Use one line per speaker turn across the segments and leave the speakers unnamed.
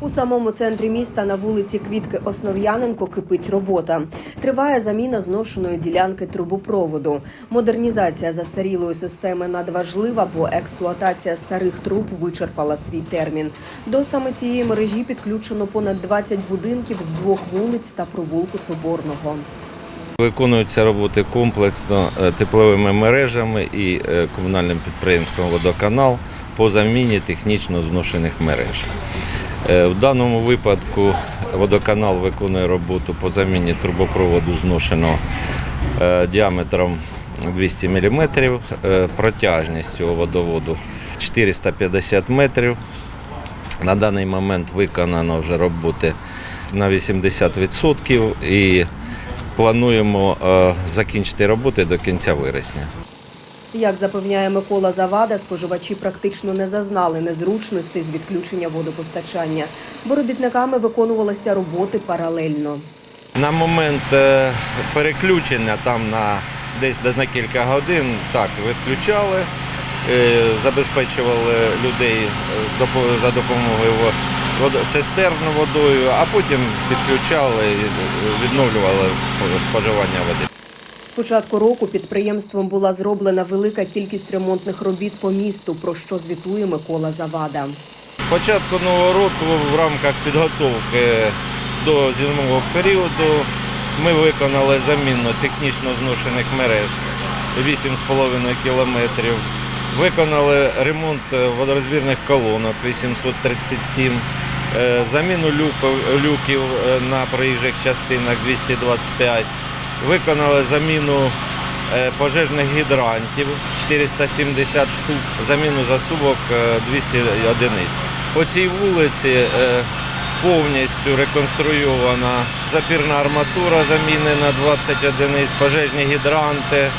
У самому центрі міста на вулиці Квітки Основ'яненко кипить робота. Триває заміна зношеної ділянки трубопроводу. Модернізація застарілої системи надважлива, бо експлуатація старих труб вичерпала свій термін. До саме цієї мережі підключено понад 20 будинків з двох вулиць та провулку Соборного.
Виконуються роботи комплексно е, тепловими мережами і е, комунальним підприємством Водоканал по заміні технічно зношених мереж. Е, В даному випадку водоканал виконує роботу по заміні трубопроводу зношеного е, діаметром 200 мм, протяжність цього водоводу 450 метрів. На даний момент виконано вже роботи на 80% і плануємо е, закінчити роботи до кінця вересня.
Як запевняє Микола Завада, споживачі практично не зазнали незручностей з відключення водопостачання, бо робітниками виконувалися роботи паралельно.
На момент е, переключення там на десь на кілька годин так відключали, е, забезпечували людей е, за допомогою во- водо- цистерн водою, а потім підключали відновлювали споживання води.
Початку року підприємством була зроблена велика кількість ремонтних робіт по місту, про що звітує Микола Завада.
З початку нового року в рамках підготовки до зимового періоду ми виконали заміну технічно зношених мереж 8,5 кілометрів. Виконали ремонт водорозбірних колонок 837, е, заміну люків е, на проїжджих частинах 225. Виконали заміну е, пожежних гідрантів 470 штук, заміну засувок е, 200 одиниць. По цій вулиці е, повністю реконструйована запірна арматура замінена 20 одиниць, пожежні гідранти,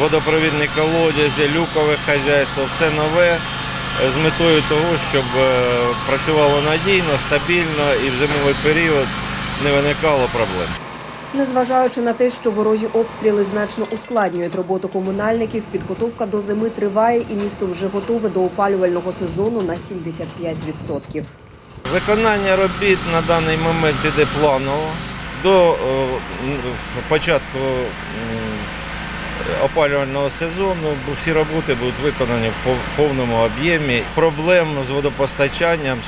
водопровідні колодязі, люкове хазяйство, все нове е, з метою того, щоб е, працювало надійно, стабільно і в зимовий період не виникало проблем.
Незважаючи на те, що ворожі обстріли значно ускладнюють роботу комунальників, підготовка до зими триває, і місто вже готове до опалювального сезону на 75%.
Виконання робіт на даний момент іде планово. До е, початку опалювального сезону всі роботи будуть виконані в повному об'ємі. Проблем з водопостачанням,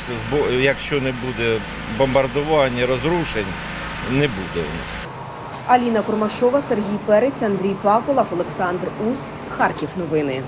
якщо не буде бомбардувань, розрушень, не буде у нас.
Аліна Курмашова, Сергій Перець, Андрій Паколав, Олександр Ус. Харків. Новини.